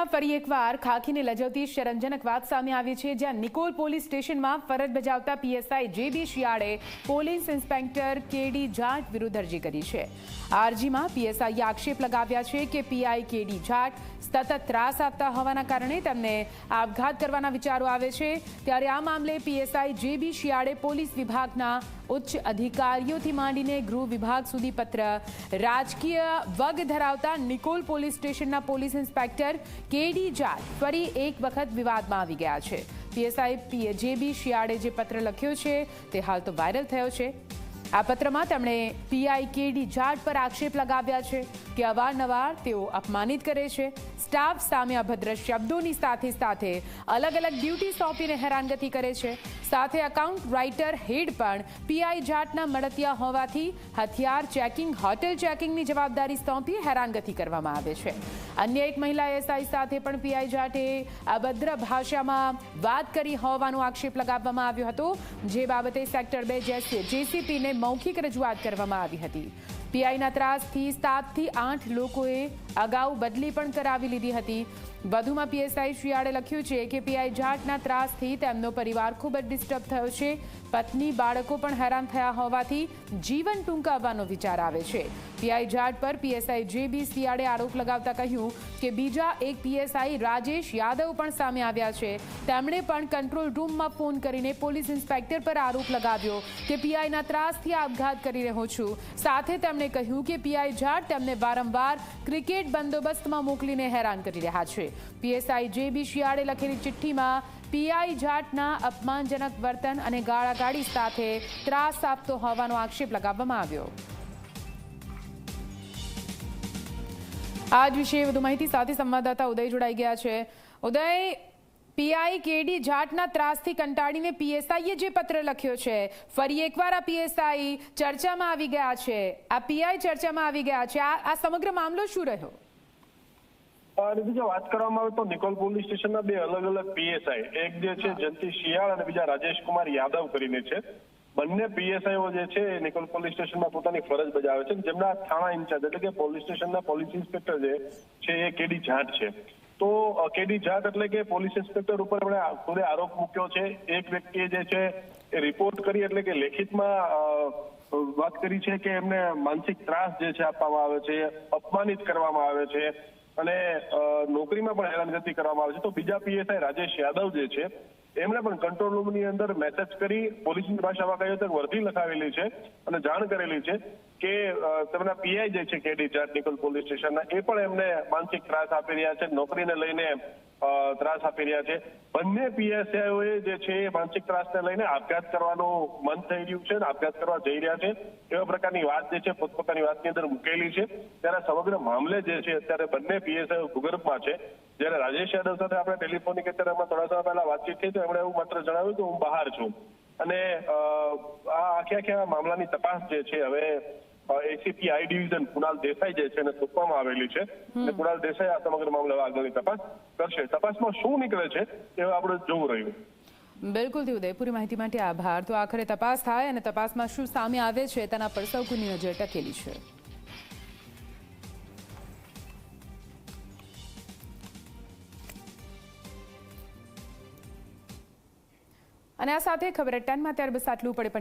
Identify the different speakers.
Speaker 1: ભરૂચમાં ફરી એકવાર ખાખીને લજવતી શરમજનક વાત સામે આવી છે, જ્યાં નિકોલ પોલીસ સ્ટેશનમાં ફરજ બજાવતા PSI J B શિયાળે police inspector K D Jat અરજી કરી છે. આ અરજીમાં પીએસઆઈએ આક્ષેપ લગાવ્યા છે કે પીઆઈ કેડી જાટ સતત ત્રાસ આપતા હોવાના કારણે તેમને આપઘાત કરવાના વિચારો આવે છે. ત્યારે આ મામલે પીએસઆઈ જે બી શિયાળે પોલીસ વિભાગના ઉચ્ચ અધિકારીઓથી માંડીને ગૃહ વિભાગ સુધી પત્ર રાજકીય વગ ધરાવતા નિકોલ પોલીસ સ્ટેશનના પોલીસ ઇન્સ્પેક્ટર કેડી જાટ ફરી એક વખત વિવાદમાં આવી ગયા છે. પીએસઆઈ જે બી શિયાળે જે પત્ર લખ્યો છે, તે હાલ તો વાયરલ થયો છે. આ પત્રમાં તેમણે પીઆઈ કેડી જાટ પર આક્ષેપ લગાવ્યા છે કે અવારનવાર તેઓ અપમાનિત કરે છે. સ્ટાફ સામે અભદ્ર શબ્દોની સાથે સાથે અલગ અલગ ડ્યુટી સોંપીને હેરાનગતિ કરે છે. સાથે એકાઉન્ટ રાઇટર હેડ પણ પીઆઈ જાટના મળતિયા હોવાથી હથિયાર ચેકિંગ, હોટેલ ચેકિંગની જવાબદારી સોંપી હેરાનગતિ કરવામાં આવે છે. અન્ય એક મહિલા એસઆઈ સાથે પણ પીઆઈ જાટે અભદ્ર ભાષામાં વાત કરી હોવાનો આક્ષેપ લગાવવામાં આવ્યો હતો. જે બાબતે સેક્ટર બે જેસીપીને મૌખિક રજૂઆત કરવામાં આવી હતી. પીઆઈના ત્રાસથી સાતથી આઠ લોકોએ અગાઉ બદલી પણ કરાવી લીધી હતી. વધુમાં પીએસઆઈ શિયાળે લખ્યું છે કે પીઆઈ જાટના ત્રાસથી તેમનો પરિવાર ખૂબ જ ડિસ્ટર્બ થયો છે. પત્ની, બાળકો પણ હેરાન થયા હોવાથી જીવન ટૂંકાવવાનો વિચાર આવે છે. પીઆઈ જાટ પર પીએસઆઈ જે બી સિયાડે આરોપ લગાવતા કહ્યું કે બીજા એક પીએસઆઈ રાજેશ યાદવ પણ સામે આવ્યા છે. તેમણે પણ કંટ્રોલ રૂમમાં ફોન કરીને પોલીસ ઇન્સ્પેક્ટર પર આરોપ લગાવ્યો કે પીઆઈના ત્રાસથી આપઘાત કરી રહ્યો છું. સાથે તેમણે કહ્યું કે પીઆઈ જાટ તેમને વારંવાર ક્રિકેટ બંદોબસ્તમાં મોકલીને હેરાન કરી રહ્યા છે. પીએસઆઈ જે બી શિયાળે લખેલી ચિઠ્ઠીમાં, પીઆઈ જાટના અપમાનજનક વર્તન અને ગાળાગાળી સાથે ત્રાસ આપતો હોવાનો આક્ષેપ લગાવવામાં આવ્યો. આજ વિશે વધુ માહિતી સાથે સંવાદદાતા ઉદય જોડાઈ ગયા છે. ઉદય, પીઆઈ કેડી જાટના ત્રાસથી કંટાળીને પીએસઆઈએ જે પત્ર લખ્યો છે, ફરી એકવાર આ પીએસઆઈ ચર્ચામાં આવી ગયા છે. આ પીઆઈ ચર્ચામાં આવી ગયા છે. આ આ સમગ્ર મામલો શું રહ્યો?
Speaker 2: વાત કરવામાં આવે તો નિકોલ પોલીસ સ્ટેશનના બે અલગ અલગ પીએસઆઈ, એક જે છે જયંતિ શિયાળ અને બીજા રાજેશ કુમાર યાદવ કરીને છે. બંને પીએસઆઈઓ જે છે નિકોલ પોલીસ સ્ટેશનમાં પોતાની ફરજ બજાવે છે જેમના થાણા ઇન્ચાર્જ એટલે કે પોલીસ સ્ટેશનના પોલીસ ઇન્સ્પેક્ટર જે છે એ કેડી જાટ છે. તો કેડી જાટ એટલે કે પોલીસ ઇન્સ્પેક્ટર ઉપર એમણે ખુદે આરોપ મૂક્યો છે. એક વ્યક્તિએ જે છે એ રિપોર્ટ કરી એટલે કે લેખિતમાં વાત કરી છે કે એમને માનસિક ત્રાસ જે છે આપવામાં આવે છે, અપમાનિત કરવામાં આવે છે અને નોકરીમાં પણ હેરાનગતિ કરવામાં આવે છે. તો બીજા પીએસઆઈ રાજેશ યાદવ જે છે એમણે પણ કંટ્રોલ રૂમની અંદર મેસેજ કરી, પોલીસની ભાષામાં કહ્યું તો વર્ધી લખાવેલી છે અને જાણ કરેલી છે કે તેમના પીઆઈ જે છે કેડી જાટ નિકોલ પોલીસ સ્ટેશનના, એ પણ એમને માનસિક ત્રાસ આપી રહ્યા છે. નોકરીને લઈને ત્રાસ આપી રહ્યા છે. બંને પીએસઆઈઓએ જે છે માનસિક ત્રાસને લઈને આપઘાત કરવાનું મન થઈ રહ્યું છે અને આપઘાત કરવા જઈ રહ્યા છે. એવા પ્રકારની વાત જે છે પોતપોતાની વાતની અંદર મૂકેલી છે. ત્યારે સમગ્ર મામલે જે છે અત્યારે બંને પીએસઆઈ ભૂગર્ભમાં છે. જ્યારે રાજેશ યાદવ સાથે આપણે ટેલિફોનિક અત્યારે હમણાં થોડા સમય પહેલા વાતચીત થઈ તો એમણે એવું માત્ર જણાવ્યું કે હું બહાર છું. અને આ આખે આખે મામલાની તપાસ જે છે હવે ACP I division Kunal Desai જે છે એને સોંપવામાં આવેલી છે. અને કુણાલ દેસાઈ આ સમગ્ર મામલે આગળની તપાસ કરશે. તપાસમાં શું નીકળે છે એ આપણે જોવું રહ્યું.
Speaker 1: બિલકુલ ઉદય પૂરી માહિતી માટે આભાર. તો આખરે તપાસ થાય અને તપાસમાં શું સામે આવે છે તેના પર સૌ કોઈની નજર ટકેલી છે. અને આ સાથે ખબર અટ્ટાનમાં ત્યાર બસ આટલું પડે પણ